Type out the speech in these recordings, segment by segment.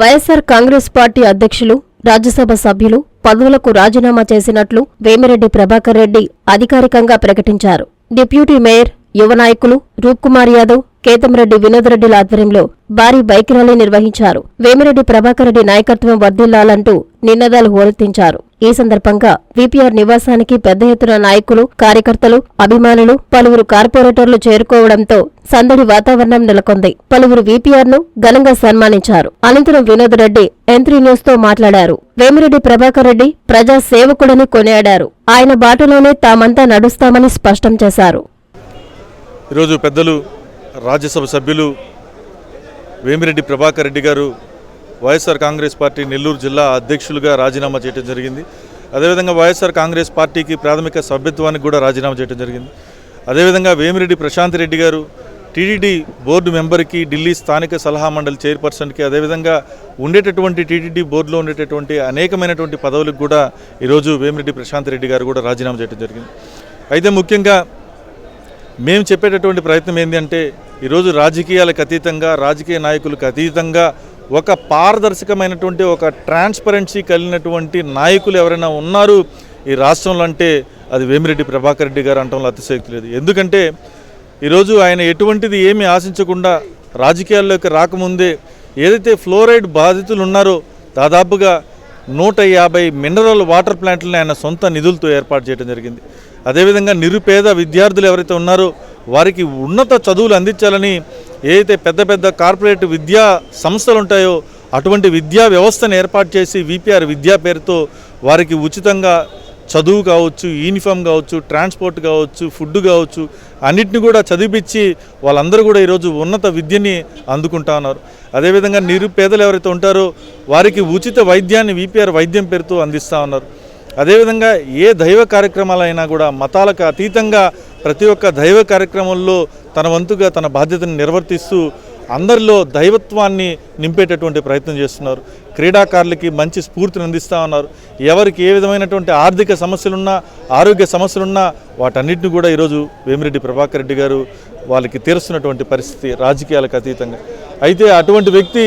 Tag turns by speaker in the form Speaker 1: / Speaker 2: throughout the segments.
Speaker 1: YSR Congress party అధ్యక్షులు రాజ్యసభ సభ్యులు పదవులకు రాజీనామా చేసినట్లు వేమిరెడ్డి ప్రభాకర్ రెడ్డి అధికారికంగా ప్రకటించారు డిప్యూటీ మేయర్ యువ నాయకులు రూప్కుమార్ యాదవ్ కేతంరెడ్డి వినోదరెడ్డిల ఆధ్వర్యంలో భారీ బైక్ ర్యాలీ నిర్వహించారు వేమిరెడ్డి ప్రభాకర్ రెడ్డి నాయకత్వం వర్దిల్లాలంటూ నినాదాలు హోరెత్తించారు ఈ సందర్భంగా విపిఆర్ నివాసానికి పెద్ద ఎత్తున నాయకులు కార్యకర్తలు అభిమానులు పలువురు కార్పొరేటర్లు చేరుకోవడంతో సందడి వాతావరణం నెలకొంది పలువురు విపిఆర్ ను ఘనంగా సన్మానించారు అనంతరం వినోద్ రెడ్డి ఎంత్రీ న్యూస్ తో మాట్లాడారు వేమిరెడ్డి ప్రభాకర్ రెడ్డి ప్రజా సేవకుడని కొనియాడారు ఆయన బాటలోనే తామంతా నడుస్తామని స్పష్టం చేశారు
Speaker 2: ఈరోజు పెద్దలు రాజ్యసభ సభ్యులు వేమిరెడ్డి ప్రభాకర్ రెడ్డి గారు వైఎస్ఆర్ కాంగ్రెస్ పార్టీ నెల్లూరు జిల్లా అధ్యక్షులుగా రాజీనామా చేయడం జరిగింది అదేవిధంగా వైఎస్ఆర్ కాంగ్రెస్ పార్టీకి ప్రాథమిక సభ్యత్వానికి కూడా రాజీనామా చేయడం జరిగింది అదేవిధంగా వేమిరెడ్డి ప్రశాంత్ రెడ్డి గారు టీటీడీ బోర్డు మెంబర్కి ఢిల్లీ స్థానిక సలహా మండలి చైర్పర్సన్కి అదేవిధంగా ఉండేటటువంటి టీటీడీ బోర్డులో ఉండేటటువంటి అనేకమైనటువంటి పదవులకు కూడా ఈరోజు వేమిరెడ్డి ప్రశాంత్ రెడ్డి గారు కూడా రాజీనామా చేయడం జరిగింది అయితే ముఖ్యంగా మేము చెప్పేటటువంటి ప్రయత్నం ఏంటంటే ఈరోజు రాజకీయాలకు అతీతంగా రాజకీయ నాయకులకు అతీతంగా ఒక పారదర్శకమైనటువంటి ఒక ట్రాన్స్పరెన్సీ కలిగినటువంటి నాయకులు ఎవరైనా ఉన్నారు ఈ రాష్ట్రంలో అంటే అది వేమిరెడ్డి ప్రభాకర్ రెడ్డి గారు అంటే అతిశక్తి లేదు ఎందుకంటే ఈరోజు ఆయన ఎటువంటిది ఏమీ ఆశించకుండా రాజకీయాల్లోకి రాకముందే ఏదైతే ఫ్లోరైడ్ బాధితులు ఉన్నారో దాదాపుగా నూట యాభై మినరల్ వాటర్ ప్లాంట్లను ఆయన సొంత నిధులతో ఏర్పాటు చేయడం జరిగింది అదేవిధంగా నిరుపేద విద్యార్థులు ఎవరైతే ఉన్నారో వారికి ఉన్నత చదువులు అందించాలని ఏదైతే పెద్ద పెద్ద కార్పొరేట్ విద్యా సంస్థలు ఉంటాయో అటువంటి విద్యా వ్యవస్థను ఏర్పాటు చేసి విపిఆర్ విద్యా పేరుతో వారికి ఉచితంగా చదువు కావచ్చు యూనిఫామ్ కావచ్చు ట్రాన్స్పోర్ట్ కావచ్చు ఫుడ్ కావచ్చు అన్నిటిని కూడా చదివిపించి వాళ్ళందరూ కూడా ఈరోజు ఉన్నత విద్యని అందుకుంటా ఉన్నారు అదేవిధంగా నిరుపేదలు ఎవరైతే ఉంటారో వారికి ఉచిత వైద్యాన్ని విపిఆర్ వైద్యం పేరుతో అందిస్తూ ఉన్నారు అదేవిధంగా ఏ దైవ కార్యక్రమాలైనా కూడా మతాలకు అతీతంగా ప్రతి ఒక్క దైవ కార్యక్రమంలో తన వంతుగా తన బాధ్యతను నిర్వర్తిస్తూ అందరిలో దైవత్వాన్ని నింపేటటువంటి ప్రయత్నం చేస్తున్నారు క్రీడాకారులకి మంచి స్ఫూర్తిని అందిస్తూ ఉన్నారు ఎవరికి ఏ విధమైనటువంటి ఆర్థిక సమస్యలున్నా ఆరోగ్య సమస్యలున్నా వాటన్నిటిని కూడా ఈరోజు వేమిరెడ్డి ప్రభాకర్ రెడ్డి గారు వాళ్ళకి తీరుస్తున్నటువంటి పరిస్థితి రాజకీయాలకు అతీతంగా అయితే అటువంటి వ్యక్తి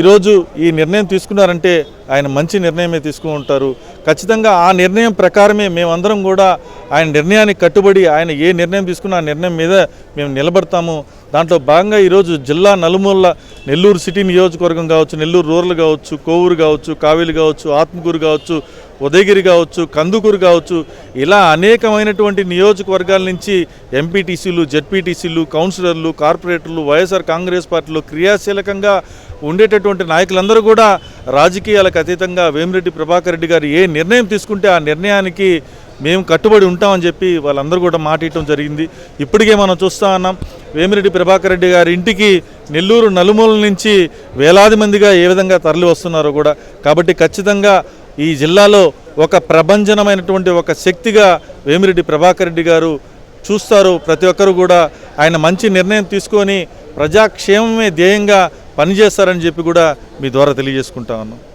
Speaker 2: ఈరోజు ఈ నిర్ణయం తీసుకున్నారంటే ఆయన మంచి నిర్ణయమే తీసుకుంటారు ఖచ్చితంగా ఆ నిర్ణయం ప్రకారమే మేమందరం కూడా ఆయన నిర్ణయానికి కట్టుబడి ఆయన ఏ నిర్ణయం తీసుకున్న ఆ నిర్ణయం మీద మేము నిలబడతాము దాంట్లో భాగంగా ఈరోజు జిల్లా నలుమూల నెల్లూరు సిటీ నియోజకవర్గం కావచ్చు నెల్లూరు రూరల్ కావచ్చు కోవూరు కావచ్చు కావేలి కావచ్చు ఆత్మకూరు కావచ్చు ఉదయగిరి కావచ్చు కందుకూరు కావచ్చు ఇలా అనేకమైనటువంటి నియోజకవర్గాల నుంచి ఎంపీటీసీలు జెడ్పీటీసీలు కౌన్సిలర్లు కార్పొరేటర్లు వైఎస్ఆర్ కాంగ్రెస్ పార్టీలో క్రియాశీలకంగా ఉండేటటువంటి నాయకులందరూ కూడా రాజకీయాలకు అతీతంగా వేమిరెడ్డి ప్రభాకర్ రెడ్డి గారు ఏ నిర్ణయం తీసుకుంటే ఆ నిర్ణయానికి మేము కట్టుబడి ఉంటామని చెప్పి వాళ్ళందరూ కూడా మాట్లాడటం జరిగింది ఇప్పటికే మనం చూస్తా ఉన్నాం వేమిరెడ్డి ప్రభాకర్ రెడ్డి గారి ఇంటికి నెల్లూరు నలుమూల నుంచి వేలాది మందిగా ఏ విధంగా తరలి వస్తున్నారో కూడా కాబట్టి ఖచ్చితంగా ఈ జిల్లాలో ఒక ప్రభంజనమైనటువంటి ఒక శక్తిగా వేమిరెడ్డి ప్రభాకర్ రెడ్డి గారు చూస్తారు ప్రతి ఒక్కరు కూడా ఆయన మంచి నిర్ణయం తీసుకొని ప్రజాక్షేమమే ధ్యేయంగా పనిచేస్తారని చెప్పి కూడా మీ ద్వారా తెలియజేసుకుంటా ఉన్నాం